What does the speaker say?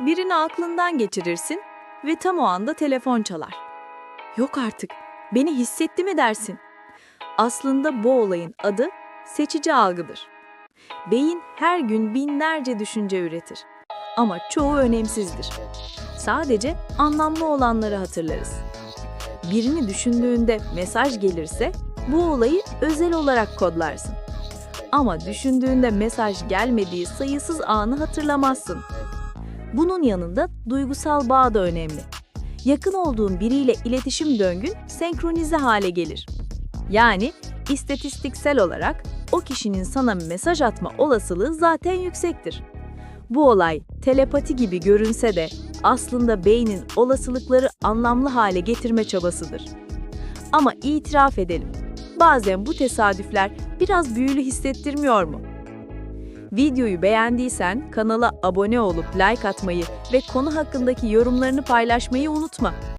Birini aklından geçirirsin ve tam o anda telefon çalar. Yok artık, beni hissetti mi dersin? Aslında bu olayın adı seçici algıdır. Beyin her gün binlerce düşünce üretir. Ama çoğu önemsizdir. Sadece anlamlı olanları hatırlarız. Birini düşündüğünde mesaj gelirse bu olayı özel olarak kodlarsın. Ama düşündüğünde mesaj gelmediği sayısız anı hatırlamazsın. Bunun yanında duygusal bağ da önemli. Yakın olduğun biriyle iletişim döngün senkronize hale gelir. Yani istatistiksel olarak o kişinin sana mesaj atma olasılığı zaten yüksektir. Bu olay telepati gibi görünse de aslında beynin olasılıkları anlamlı hale getirme çabasıdır. Ama itiraf edelim, bazen bu tesadüfler biraz büyülü hissettirmiyor mu? Videoyu beğendiysen kanala abone olup like atmayı ve konu hakkındaki yorumlarını paylaşmayı unutma.